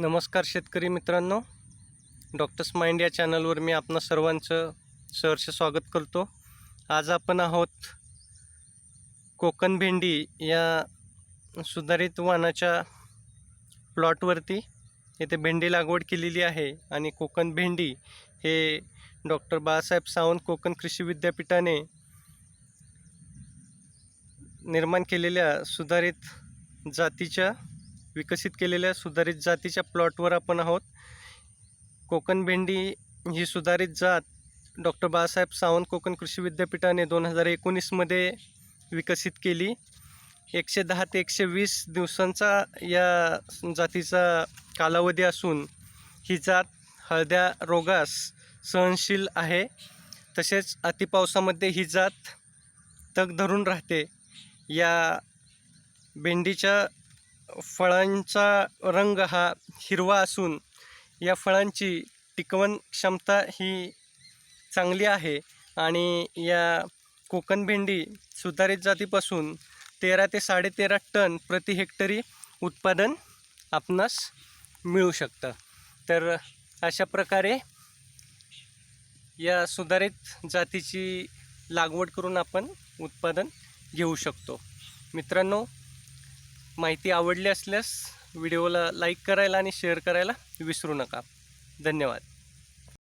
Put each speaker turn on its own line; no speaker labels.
नमस्कार शेतकरी मित्रांनो. डॉक्टर्स माइंड या चॅनलवर मी आपणा सर्वांचं सहर्ष स्वागत करतो. आज आपण आहोत कोकण भेंडी या सुधारित वाणाच्या प्लॉटवरती येथे भेंडी लागवड केलेली आहे आणि कोकण भेंडी हे डॉक्टर बाळासाहेब सावंत कोकण कृषी विद्यापीठाने निर्माण केलेल्या सुधारित जातीच्या विकसित केलेल्या सुधारित जातीच्या प्लॉटवर आपण आहोत. कोकण भेंडी ही सुधारित जात डॉक्टर बाळासाहेब सावंत कोकण कृषी विद्यापीठाने दोन हजार एकोणीसमध्ये विकसित केली. एकशे दहा ते एकशे वीस दिवसांचा या जातीचा कालावधी असून ही जात हळद्या रोगास सहनशील आहे. तसेच अतिपावसामध्ये ही जात तग धरून राहते. या भेंडीच्या फळांचा रंग हा हिरवा असून या फळांची टिकवण क्षमता ही चांगली आहे आणि या कोकण भेंडी सुधारित जातीपासून तेरा ते साडेतेरा टन प्रति हेक्टरी उत्पादन आपणास मिळू शकतं. तर अशा प्रकारे या सुधारित जातीची लागवड करून आपण उत्पादन घेऊ शकतो. मित्रांनो माहिती आवडली असल्यास व्हिडिओला लाईक करायला आणि शेअर करायला विसरू नका. धन्यवाद.